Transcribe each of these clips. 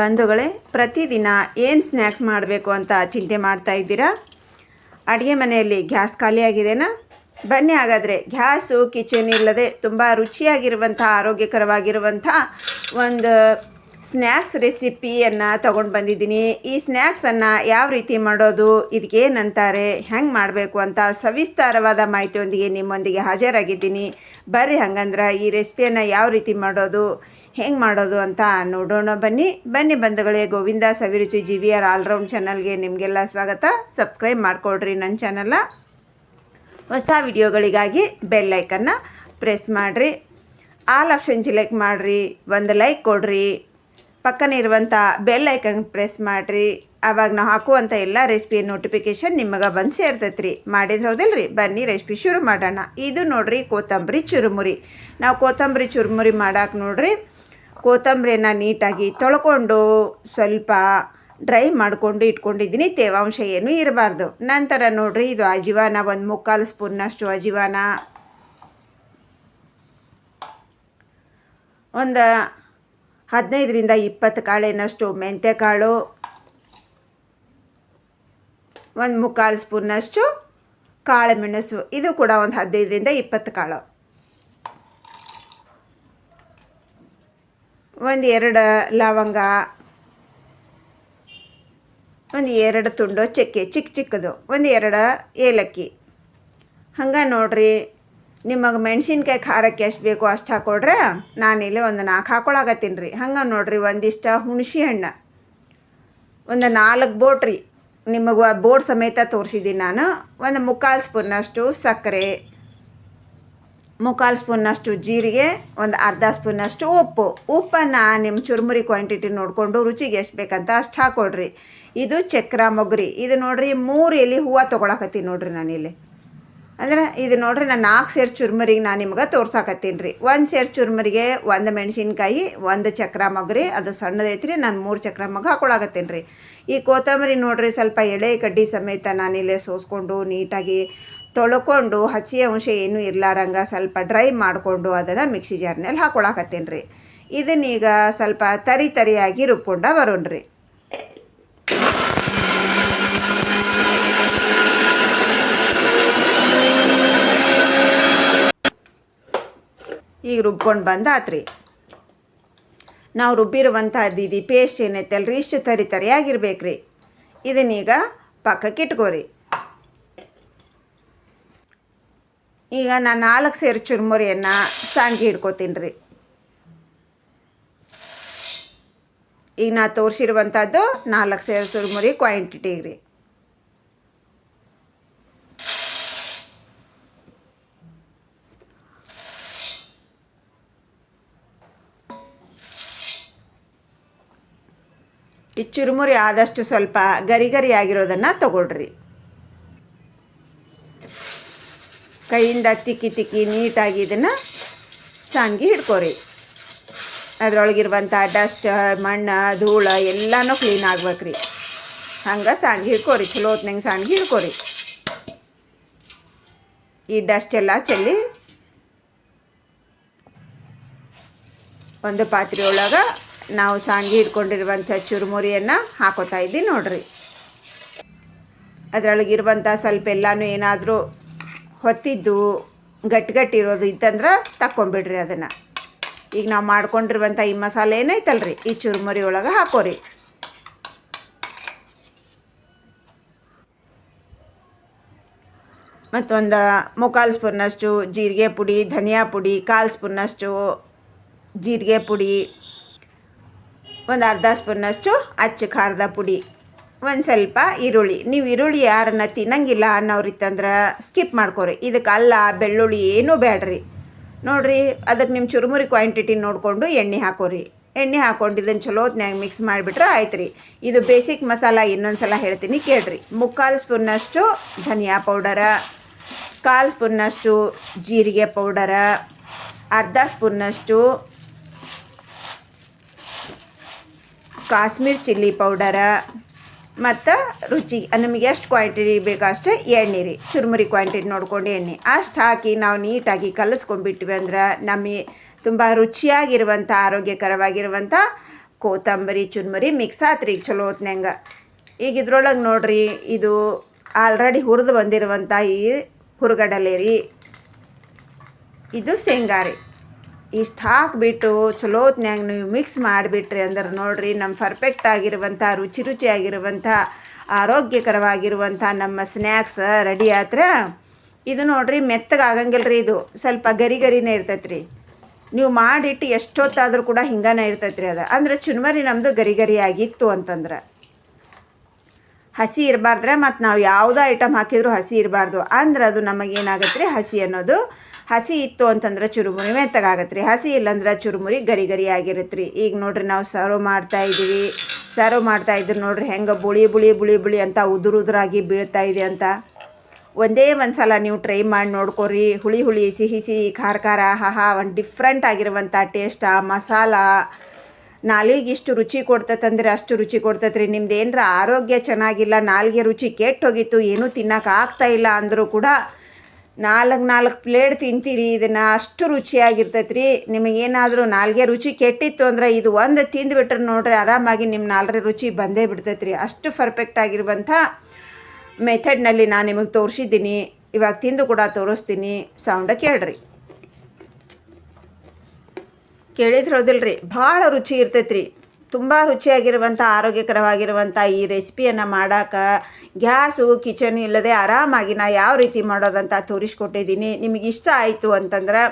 ಬಂಧುಗಳೇ, ಪ್ರತಿದಿನ ಏನು ಸ್ನ್ಯಾಕ್ಸ್ ಮಾಡಬೇಕು ಅಂತ ಚಿಂತೆ ಮಾಡ್ತಾ ಇದ್ದೀರಾ? ಅಡುಗೆ ಮನೆಯಲ್ಲಿ ಗ್ಯಾಸ್ ಖಾಲಿಯಾಗಿದೆನಾ? ಬನ್ನಿ ಹಾಗಾದರೆ, ಗ್ಯಾಸು, ಕಿಚನ್ ಇಲ್ಲದೆ ತುಂಬ ರುಚಿಯಾಗಿರುವಂಥ ಆರೋಗ್ಯಕರವಾಗಿರುವಂಥ ಒಂದು ಸ್ನ್ಯಾಕ್ಸ್ ರೆಸಿಪಿಯನ್ನು ತೊಗೊಂಡು ಬಂದಿದ್ದೀನಿ. ಈ ಸ್ನ್ಯಾಕ್ಸನ್ನು ಯಾವ ರೀತಿ ಮಾಡೋದು ಇದಕ್ಕೇನಂತಾರೆ ಹೆಂಗೆ ಮಾಡಬೇಕು ಅಂತ ಸವಿಸ್ತಾರವಾದ ಮಾಹಿತಿಯೊಂದಿಗೆ ನಿಮ್ಮೊಂದಿಗೆ ಹಾಜರಾಗಿದ್ದೀನಿ. ಬರ್ರಿ ಹಂಗಂದ್ರೆ ಈ ರೆಸಿಪಿಯನ್ನು ಯಾವ ರೀತಿ ಮಾಡೋದು ಹೆಂಗೆ ಮಾಡೋದು ಅಂತ ನೋಡೋಣ. ಬನ್ನಿ ಬನ್ನಿ ಬಂಧುಗಳೇ, Govinda Saviruchi G V R all round ಚಾನಲ್ಗೆ ನಿಮಗೆಲ್ಲ ಸ್ವಾಗತ. ಸಬ್ಸ್ಕ್ರೈಬ್ ಮಾಡಿಕೊಡ್ರಿ ನನ್ನ ಚಾನಲ್ನ ಹೊಸ ವಿಡಿಯೋಗಳಿಗಾಗಿ ಬೆಲ್ ಐಕನ್ನ ಪ್ರೆಸ್ ಮಾಡಿರಿ. ಆಲ್ ಆಪ್ಷನ್ ಸಿಲೆಕ್ಟ್ ಮಾಡಿರಿ, ಒಂದು ಲೈಕ್ ಕೊಡ್ರಿ. ಪಕ್ಕನೇ ಇರುವಂಥ ಬೆಲ್ ಪ್ರೆಸ್ ಮಾಡಿರಿ. ಆವಾಗ ನಾವು ಹಾಕುವಂಥ ಎಲ್ಲ ರೆಸಿಪಿಯ ನೋಟಿಫಿಕೇಷನ್ ನಿಮಗೆ ಬಂದು ಸೇರ್ತೈತೆ ರೀ ಮಾಡಿದ್ರೆ ಹೌದಿಲ್ಲ ರೀ ಬನ್ನಿ ರೆಸಿಪಿ ಶುರು ಮಾಡೋಣ. ಇದು ನೋಡಿರಿ ಕೊತ್ತಂಬರಿ ಚುರುಮುರಿ. ನಾವು ಕೊತ್ತಂಬರಿ ಚುರುಮುರಿ ಮಾಡೋಕೆ ನೋಡ್ರಿ. ಕೊತ್ತಂಬರಿನ ನೀಟಾಗಿ ತೊಳ್ಕೊಂಡು ಸ್ವಲ್ಪ ಡ್ರೈ ಮಾಡಿಕೊಂಡು ಇಟ್ಕೊಂಡಿದ್ದೀನಿ. ತೇವಾಂಶ ಏನೂ ಇರಬಾರ್ದು. ನಂತರ ನೋಡಿರಿ, ಇದು ಅಜಿವಾನ, ಒಂದು ಮುಕ್ಕಾಲು ಸ್ಪೂನ್ನಷ್ಟು ಅಜೀವಾನ. ಒಂದು ಹದಿನೈದರಿಂದ ಇಪ್ಪತ್ತು ಕಾಳಿನಷ್ಟು ಮೆಂತ್ಯಕಾಳು. ಒಂದು ಮುಕ್ಕಾಲು ಸ್ಪೂನ್ನಷ್ಟು ಕಾಳು ಮೆಣಸು ಇದು ಕೂಡ ಒಂದು ಹದಿನೈದರಿಂದ ಇಪ್ಪತ್ತು ಕಾಳು. ಒಂದು ಎರಡು ಲವಂಗ, ಒಂದು ಎರಡು ತುಂಡು ಚಕ್ಕೆ ಚಿಕ್ಕ ಚಿಕ್ಕದು, ಒಂದು ಎರಡು ಏಲಕ್ಕಿ. ಹಂಗೆ ನೋಡ್ರಿ, ನಿಮಗೆ ಮೆಣಸಿನ್ಕಾಯಿ ಖಾರಕ್ಕೆ ಎಷ್ಟು ಬೇಕೋ ಅಷ್ಟು ಹಾಕೊಡ್ರೆ ನಾನಿಲ್ಲಿ ಒಂದು ನಾಲ್ಕು ಹಾಕೊಳಕತ್ತೀನಿ ರೀ. ಹಂಗೆ ನೋಡ್ರಿ, ಒಂದಿಷ್ಟು ಹುಣಸೆ ಹಣ್ಣು. ಒಂದು ನಾಲ್ಕು ಬೋಟ್ರಿ. ನಿಮಗೆ ಬೋಟ್ ಸಮೇತ ತೋರಿಸಿದ್ದೀನಿ ನಾನು. ಒಂದು ಮುಕ್ಕಾಲು ಸ್ಪೂನ್ನಷ್ಟು ಸಕ್ಕರೆ. ಮುಕ್ಕಾಲು ಸ್ಪೂನ್ನಷ್ಟು ಜೀರಿಗೆ, ಒಂದು ಅರ್ಧ ಸ್ಪೂನ್ನಷ್ಟು ಉಪ್ಪು. ಉಪ್ಪನ್ನು ನಿಮ್ಮ ಚುರುಮುರಿ ಕ್ವಾಂಟಿಟಿ ನೋಡಿಕೊಂಡು ರುಚಿಗೆ ಎಷ್ಟು ಬೇಕಂತ ಅಷ್ಟು ಹಾಕ್ಕೊಡ್ರಿ ಇದು ಚಕ್ರ ಮೊಗರಿ ಇದು ನೋಡ್ರಿ ಮೂರು ಎಲೆ ಹೂವು ತೊಗೊಳಕತ್ತೀನಿ ನೋಡ್ರಿ ನಾನಿಲ್ಲಿ. ಅಂದ್ರೆ ಇದು ನೋಡ್ರಿ ನಾನು ನಾಲ್ಕು ಸೇರು ಚುರುಮುರಿಗೆ ನಾನು ನಿಮ್ಗೆ ತೋರ್ಸಾಕತ್ತೀನಿ ರೀ ಒಂದು ಸೇರು ಚುರುಮುರಿಗೆ ಒಂದು ಮೆಣಸಿನ್ಕಾಯಿ, ಒಂದು ಚಕ್ರ ಮೊಗ್ರಿ ಅದು ಸಣ್ಣದೈತ್ರಿ, ನಾನು ಮೂರು ಚಕ್ರ ಮಗ ಹಾಕೊಳಕತ್ತೀನಿ ರೀ ಈ ಕೊತ್ತಂಬರಿ ನೋಡ್ರಿ ಸ್ವಲ್ಪ ಎಳೆ ಕಡ್ಡಿ ಸಮೇತ ನಾನಿಲ್ಲೇ ಸೋಸ್ಕೊಂಡು ನೀಟಾಗಿ ತೊಳ್ಕೊಂಡು ಹಸಿ ಅಂಶ ಏನೂ ಇರ್ಲಾರಂಗ ಸ್ವಲ್ಪ ಡ್ರೈ ಮಾಡಿಕೊಂಡು ಅದನ್ನು ಮಿಕ್ಸಿ ಜಾರ್ನಲ್ಲಿ ಹಾಕೊಳಕತ್ತೀನಿ ರೀ ಇದನ್ನೀಗ ಸ್ವಲ್ಪ ತರಿ ತರಿಯಾಗಿ ರುಬ್ಕೊಂಡ ರೀ ಈಗ ರುಬ್ಕೊಂಡು ಬಂದಾತ್ರಿ. ನಾವು ರುಬ್ಬಿರುವಂಥದ್ದು ಇದು ಪೇಸ್ಟ್ ಏನೈತಲ್ಲ ರೀ ಇಷ್ಟು ತರಿ ತರಿಯಾಗಿರ್ಬೇಕು ರೀ ಇದನ್ನೀಗ ಪಕ್ಕಕ್ಕೆ ಇಟ್ಕೋರಿ. ಈಗ ನಾನು ನಾಲ್ಕು ಸೇರು ಚುರುಮುರಿಯನ್ನು ಸಾಂಗಿ ಹಿಡ್ಕೊತೀನಿ ರೀ ಈಗ ನಾ ತೋರಿಸಿರುವಂಥದ್ದು ನಾಲ್ಕು ಸೇರು ಚುರುಮುರಿ ಕ್ವಾಂಟಿಟಿ ರೀ. ಈ ಚುರುಮುರಿ ಆದಷ್ಟು ಸ್ವಲ್ಪ ಗರಿ ಗರಿ ಆಗಿರೋದನ್ನು ತಗೊಳ್ರಿ. ಕೈಯಿಂದ ತಿಕ್ಕಿ ತಿಕ್ಕಿ ನೀಟಾಗಿ ಇದನ್ನು ಸಾಂಗಿ ಹಿಡ್ಕೊರಿ. ಅದರೊಳಗಿರುವಂಥ ಡಸ್ಟ್, ಮಣ್ಣು, ಧೂಳು ಎಲ್ಲನೂ ಕ್ಲೀನ್ ಆಗ್ಬೇಕ್ರಿ. ಹಂಗೆ ಸಾಂಗಿ ಹಿಡ್ಕೊರಿ, ಚಲೋ ಹೊತ್ನಂಗೆ ಸಾಂಗಿ ಹಿಡ್ಕೊರಿ. ಈ ಡಸ್ಟ್ ಎಲ್ಲ ಚೆಲ್ಲಿ ಒಂದು ಪಾತ್ರೆ ಒಳಗೆ ನಾವು ಸಾಂಗಿ ಹಿಡ್ಕೊಂಡಿರುವಂಥ ಚುರುಮುರಿಯನ್ನು ಹಾಕೋತಾ ಇದ್ದೀವಿ ನೋಡ್ರಿ. ಅದರೊಳಗಿರುವಂಥ ಸ್ವಲ್ಪ ಎಲ್ಲನೂ ಏನಾದರೂ ಹೊತ್ತಿದ್ದು ಗಟ್ಟಿ ಗಟ್ಟಿ ಇರೋದು ಇತ್ತಂದ್ರೆ ತಕ್ಕೊಂಬಿಡ್ರಿ ಅದನ್ನು. ಈಗ ನಾವು ಮಾಡ್ಕೊಂಡಿರುವಂಥ ಈ ಮಸಾಲೆ ಏನೈತಲ್ರಿ? ಈ ಚುರುಮುರಿ ಒಳಗೆ ಹಾಕೋರಿ. ಮತ್ತೊಂದು ಮುಕ್ಕಾಲು ಸ್ಪೂನ್ನಷ್ಟು ಜೀರಿಗೆ ಪುಡಿ, ಧನಿಯಾ ಪುಡಿ, ಕಾಲು ಸ್ಪೂನ್ನಷ್ಟು ಜೀರಿಗೆ ಪುಡಿ, ಒಂದು ಅರ್ಧ ಸ್ಪೂನ್ನಷ್ಟು ಅಚ್ಚು ಖಾರದ ಪುಡಿ. ಒಂದು ಸ್ವಲ್ಪ ಈರುಳ್ಳಿ. ನೀವು ಈರುಳ್ಳಿ ಯಾರನ್ನ ತಿನ್ನಂಗಿಲ್ಲ ಅನ್ನೋರಿತ್ತಂದ್ರೆ ಸ್ಕಿಪ್ ಮಾಡ್ಕೊರಿ. ಇದಕ್ಕೆ ಅಲ್ಲ, ಬೆಳ್ಳುಳ್ಳಿ ಏನೂ ಬೇಡ್ರಿ ನೋಡಿರಿ ಅದಕ್ಕೆ ನಿಮ್ಮ ಚುರುಮುರಿ ಕ್ವಾಂಟಿಟಿ ನೋಡಿಕೊಂಡು ಎಣ್ಣೆ ಹಾಕೋರಿ. ಎಣ್ಣೆ ಹಾಕೊಂಡು ಇದನ್ನು ಚಲೋ ಹೊತ್ನಾಗ ಮಿಕ್ಸ್ ಮಾಡಿಬಿಟ್ರೆ ಆಯ್ತು ರೀ ಇದು ಬೇಸಿಕ್ ಮಸಾಲ ಇನ್ನೊಂದು ಸಲ ಹೇಳ್ತೀನಿ, ಕೇಳ್ರಿ. ಮುಕ್ಕಾಲು ಸ್ಪೂನ್ನಷ್ಟು ಧನಿಯಾ ಪೌಡರ, ಕಾಲು ಸ್ಪೂನ್ನಷ್ಟು ಜೀರಿಗೆ ಪೌಡರ, ಅರ್ಧ ಸ್ಪೂನ್ನಷ್ಟು ಕಾಶ್ಮೀರ್ ಚಿಲ್ಲಿ ಪೌಡರ ಮತ್ತು ರುಚಿ ನಮಗೆ ಎಷ್ಟು ಕ್ವಾಂಟಿಟಿ ಬೇಕೋ ಅಷ್ಟೇ ಎಣ್ಣೆ ರೀ, ಚುರುಮುರಿ ಕ್ವಾಂಟಿಟಿ ನೋಡ್ಕೊಂಡು ಎಣ್ಣೆ. ಅಷ್ಟು ಹಾಕಿ ನಾವು ನೀಟಾಗಿ ಕಲಸ್ಕೊಂಡ್ಬಿಟ್ವಿ ಅಂದ್ರೆ ನಮಗೆ ತುಂಬ ರುಚಿಯಾಗಿರುವಂಥ ಆರೋಗ್ಯಕರವಾಗಿರುವಂಥ ಕೊತ್ತಂಬರಿ, ಚುರುಮುರಿ ಮಿಕ್ಸ್ ಆತ್ರಿ ಈಗ ಚಲೋ ಹೊತ್ನಂಗೆ ಈಗ ಇದ್ರೊಳಗೆ ನೋಡ್ರಿ, ಇದು ಆಲ್ರೆಡಿ ಹುರಿದು ಬಂದಿರುವಂಥ ಈ ಹುರುಗಡಲೆ ರೀ. ಇದು ಶೇಂಗಾ ರೀ. ಇಷ್ಟು ಹಾಕಿಬಿಟ್ಟು ಚಲೋ ಹೊತ್ನ್ಯಾಗ ನೀವು ಮಿಕ್ಸ್ ಮಾಡಿಬಿಟ್ರಿ ಅಂದ್ರೆ ನೋಡಿರಿ ನಮ್ಮ ಪರ್ಫೆಕ್ಟ್ ಆಗಿರುವಂಥ ರುಚಿ ರುಚಿಯಾಗಿರುವಂಥ ಆರೋಗ್ಯಕರವಾಗಿರುವಂಥ ನಮ್ಮ ಸ್ನ್ಯಾಕ್ಸ್ ರೆಡಿ ಆತ್ರ ಇದು ನೋಡಿರಿ ಮೆತ್ತಗೆ ಆಗಂಗಿಲ್ಲ ರೀ ಇದು. ಸ್ವಲ್ಪ ಗರಿ ಗರಿನೇ ಇರ್ತೈತೆ ರೀ ನೀವು ಮಾಡಿಟ್ಟು ಎಷ್ಟೊತ್ತಾದರೂ ಕೂಡ ಹಿಂಗನೇ ಇರ್ತೈತೆ ರೀ ಅದು. ಅಂದ್ರೆ ಚುನ್ಮರಿ ನಮ್ಮದು ಗರಿ ಗರಿ ಆಗಿತ್ತು ಅಂತಂದ್ರೆ. ಹಸಿ ಇರಬಾರ್ದ್ರೆ ಮತ್ತು ನಾವು ಯಾವುದೇ ಐಟಮ್ ಹಾಕಿದರೂ ಹಸಿ ಇರಬಾರ್ದು. ಅಂದ್ರೆ ಅದು ನಮಗೇನಾಗತ್ತೆ ರೀ ಹಸಿ ಅನ್ನೋದು ಹಸಿ ಇತ್ತು ಅಂತಂದ್ರೆ ಚುರುಮುರಿ ಮೆತ್ತಗಾಗತ್ತೆ ಹಸಿ ಇಲ್ಲಂದ್ರೆ ಚುರುಮುರಿ ಗರಿ ಗರಿ ಆಗಿರುತ್ತೆ ಈಗ ನೋಡ್ರಿ ನಾವು ಸರ್ವ್ ಮಾಡ್ತಾ ಇದ್ದೀವಿ. ಸರ್ವ್ ಮಾಡ್ತಾ ಇದ್ರು ನೋಡ್ರಿ ಹೆಂಗೆ ಬುಳಿ ಬುಳಿ ಬುಳಿ ಬುಳಿ ಅಂತ ಉದುರು ಉದುರಾಗಿ ಬೀಳ್ತಾ ಇದೆ ಅಂತ. ಒಂದೇ ಒಂದು ಸಲ ನೀವು ಟ್ರೈ ಮಾಡಿ ನೋಡ್ಕೊರಿ. ಹುಳಿ ಹುಳಿ, ಸಿಹಿ ಸಿಹಿ, ಖಾರ ಖಾರ ಹಾಹಾ ಒಂದು ಡಿಫ್ರೆಂಟ್ ಆಗಿರುವಂಥ ಟೇಸ್ಟ ಮಸಾಲ. ನಾಲಿಗೆ ಇಷ್ಟು ರುಚಿ ಕೊಡ್ತೈತಂದ್ರೆ ಅಷ್ಟು ರುಚಿ ಕೊಡ್ತೈತೆ ರೀ ನಿಮ್ದು ಏನರ ಆರೋಗ್ಯ ಚೆನ್ನಾಗಿಲ್ಲ, ನಾಲಿಗೆ ರುಚಿ ಕೆಟ್ಟೋಗಿತ್ತು, ಏನೂ ಆಗ್ತಾ ಇಲ್ಲ ಅಂದರೂ ಕೂಡ ನಾಲ್ಕು ನಾಲ್ಕು ಪ್ಲೇಟ್ ತಿಂತೀರಿ, ಇದನ್ನು ಅಷ್ಟು ರುಚಿಯಾಗಿರ್ತೈತೆ ರೀ ನಿಮಗೇನಾದರೂ ನಾಲ್ಗೆ ರುಚಿ ಕೆಟ್ಟಿತ್ತು ಅಂದ್ರೆ ಇದು ಒಂದು ತಿಂದುಬಿಟ್ರೆ ನೋಡ್ರಿ, ಆರಾಮಾಗಿ ನಿಮ್ಮ ನಾಲ್ಕರ ರುಚಿ ಬಂದೇ ಬಿಡ್ತೈತೆ ರೀ ಅಷ್ಟು ಪರ್ಫೆಕ್ಟ್ ಆಗಿರುವಂಥ ಮೆಥಡ್ನಲ್ಲಿ ನಾನು ನಿಮಗೆ ತೋರಿಸಿದ್ದೀನಿ. ಇವಾಗ ತಿಂದು ಕೂಡ ತೋರಿಸ್ತೀನಿ. ಸೌಂಡ ಕೇಳ್ರಿ. ಕೇಳಿದ್ರೆ ರೀ ಭಾಳ ರುಚಿ ಇರ್ತೈತೆ ರೀ ತುಂಬ ರುಚಿಯಾಗಿರುವಂಥ ಆರೋಗ್ಯಕರವಾಗಿರುವಂಥ ಈ ರೆಸಿಪಿಯನ್ನು ಮಾಡೋಕೆ ಗ್ಯಾಸು, ಕಿಚನ್ ಇಲ್ಲದೆ ಆರಾಮಾಗಿ ನಾ ಯಾವ ರೀತಿ ಮಾಡೋದಂತ ತೋರಿಸ್ಕೊಟ್ಟಿದ್ದೀನಿ. ನಿಮಗೆ ಇಷ್ಟ ಆಯಿತು ಅಂತಂದ್ರೆ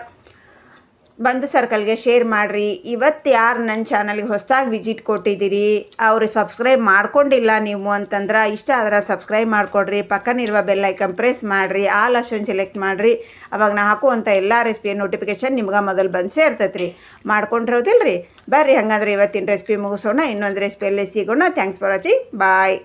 ಬಂಧು ಸರ್ಕಲ್ಗೆ ಶೇರ್ ಮಾಡಿರಿ. ಇವತ್ತು ಯಾರು ನನ್ನ ಚಾನಲ್ಗೆ ಹೊಸದಾಗಿ ವಿಜಿಟ್ ಕೊಟ್ಟಿದ್ದೀರಿ? ಅವರು ಸಬ್ಸ್ಕ್ರೈಬ್ ಮಾಡ್ಕೊಂಡಿಲ್ಲ ನೀವು ಅಂತಂದ್ರೆ ಇಷ್ಟ ಆದ್ರೆ ಸಬ್ಸ್ಕ್ರೈಬ್ ಮಾಡಿಕೊಡ್ರಿ. ಪಕ್ಕನಿರುವ ಬೆಲ್ ಐಕನ್ ಪ್ರೆಸ್ ಮಾಡಿರಿ. ಆಲ್ ಆಪ್ಷನ್ ಸೆಲೆಕ್ಟ್ ಮಾಡಿರಿ. ಅವಾಗ ನಾ ಹಾಕುವಂಥ ಎಲ್ಲ ರೆಸಿಪಿಯ ನೋಟಿಫಿಕೇಷನ್ ನಿಮ್ಗೆ ಮೊದಲು ಬಂದು ಸೇರ್ತೈತೆ ರೀ ಮಾಡ್ಕೊಂಡಿರೋದಿಲ್ಲ ರೀ ಬರ್ರಿ, ಹಂಗಂದ್ರೆ ಇವತ್ತಿನ ರೆಸಿಪಿ ಮುಗಿಸೋಣ. ಇನ್ನೊಂದು ರೆಸಿಪಿಯಲ್ಲಿ ಸಿಗೋಣ. Thanks for watching bye